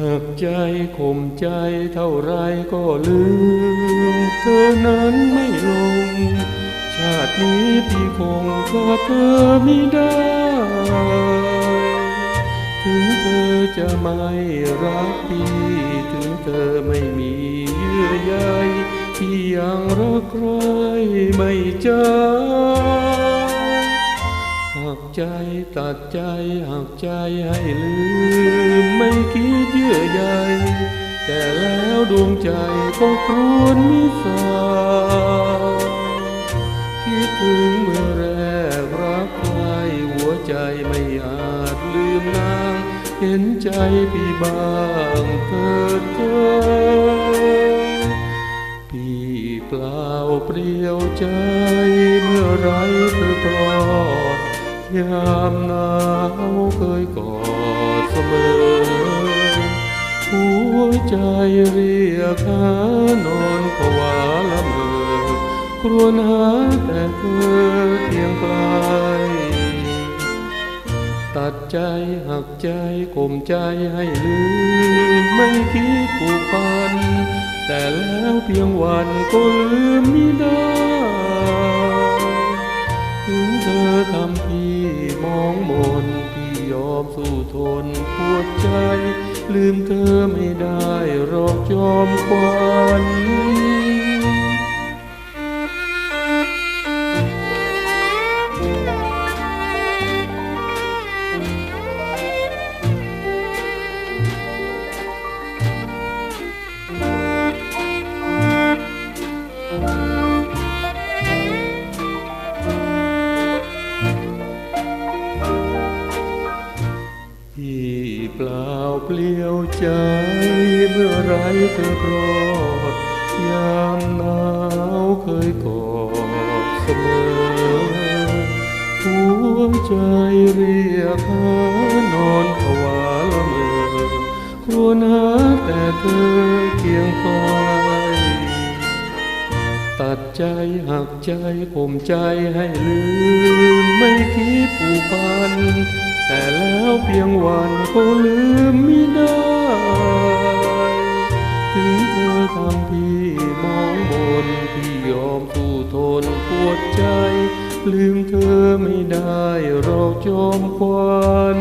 หากใจข่มใจเท่าไรก็ลืม เธอนั้นไม่ลง ชาตินี้พี่คงขาดเธอไม่ได้ ถึงเธอจะไม่รักพี่ ถึงเธอไม่มีเยื่อใยพี่ยังรักใครไม่จางหักใจตัดใจหักใจให้ลืม ไม่คิดเยื่อใยแต่แล้วดวงใจก็ครวญมิสาคิดถึงเมื่อแรกรักใครหัวใจไม่อาจลืมนาง เห็นใจพี่บ้างเถิดเธอพี่เปล่าเปลี่ยวใจเมื่อไรเธอปลอดยามหนาวเคยกอดเสมอ ใจเรียกหานอนผวาละเมอครวญหาแต่เธอเพียงไกลตัดใจหักใจข่มใจให้ลืม ไม่คิดผูกพัน แต่แล้วเพียงวันก็ลืมไม่ได้ถึงเธอทำพี่มองมนพี่ยอมสู้ทนปวดใจ ลืมเธอไม่ได้หรอกจอมควัน เปล่าเปลี่ยวใจเมื่อไรเธอโกรธยามหนาวเคยกอดเสมอหัวใจเรียกหานอนผวาละเมอครัวญหาแต่เธอเคียงคอยตัดใจหักใจข่มใจให้ลืมไม่คิดผูกพัน แต่แล้วเพียงวันก็ลืมไม่ได้ ถึงเธอทำพี่มองบนพี่ยอมสู้ทนปวดใจ ลืมเธอไม่ได้เราจอมควัน